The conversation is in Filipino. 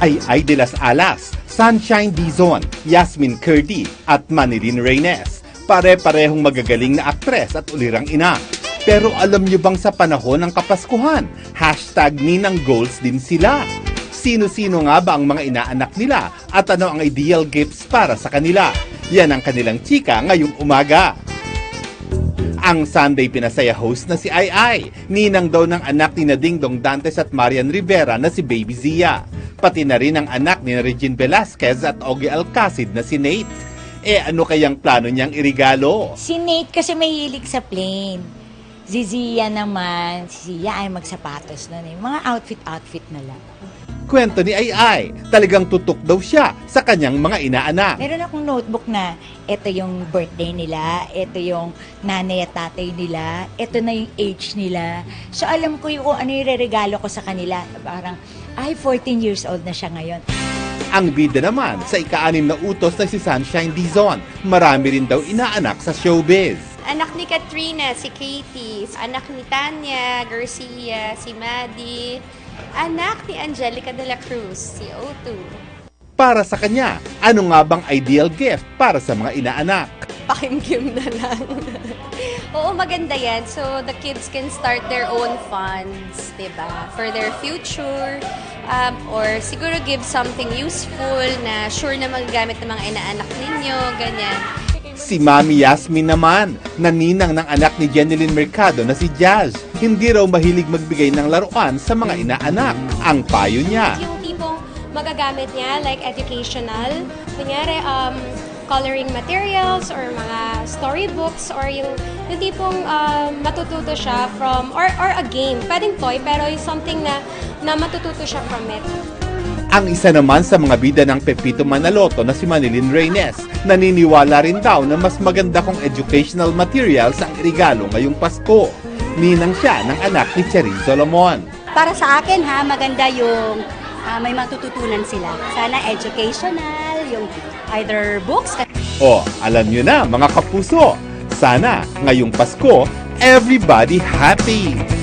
ay Ay de las Alas, Sunshine Dizon, Yasmin Curdy at Manilyn Reynes. Pare-parehong magagaling na aktres at ulirang ina. Pero alam niyo bang sa panahon ng Kapaskuhan, hashtag Ninang Goals din sila. Sino-sino nga ba ang mga inaanak nila at ano ang ideal gifts para sa kanila? Yan ang kanilang chika ngayong umaga. Ang Sunday Pinasaya host na si Ai Ai, ninang daw ng anak ni Nading Dong Dantes at Marian Rivera na si Baby Zia. Pati na rin ang anak ni Regine Velasquez at Ogie Alcacid na si Nate. Eh ano kayang plano niyang irigalo? Si Nate kasi mahilig sa plane. Si Zia naman, si Zia ay magsapatos na eh. Mga outfit-outfit na lang. Kwento ni Ai Ai, talagang tutok daw siya sa kanyang mga inaanak. Meron akong notebook na ito yung birthday nila, ito yung nanay at tatay nila, ito na yung age nila. So alam ko yung kung ano yung regalo ko sa kanila. Parang, ay, 14 years old na siya ngayon. Ang bida naman sa ika-anim na utos na si Sunshine Dizon, marami rin daw inaanak sa showbiz. Anak ni Katrina, si Katie. Anak ni Tanya, Garcia, si Maddie. Anak ni Angelica de la Cruz, si O2. Para sa kanya, ano nga bang ideal gift para sa mga inaanak? Pakimkim na lang. Oo, maganda yan. So, the kids can start their own funds, di ba? For their future. Um, or siguro give something useful na sure na magagamit ng mga inaanak ninyo, ganyan. Si Mami Yasmin naman, naninang ng anak ni Jeneline Mercado na si Jazz. Hindi raw mahilig magbigay ng laruan sa mga inaanak. Ang payo niya, yung tipong magagamit niya, like educational, kunyari, um, coloring materials or mga storybooks or yung, yung tipong um, matututo siya from, or, or a game. Pwedeng toy, pero yung something na, na matututo siya from it. ang isa naman sa mga bida ng Pepito Manaloto na si Manilyn Reynes, naniniwala rin daw na mas maganda kung educational materials ang regalo ngayong Pasko. Ninang siya ng anak ni Cherin Solomon. para sa akin ha, maganda yung ah, may matututunan sila. Sana educational, yung either books, O, alam nyo na mga kapuso, sana ngayong Pasko, everybody happy!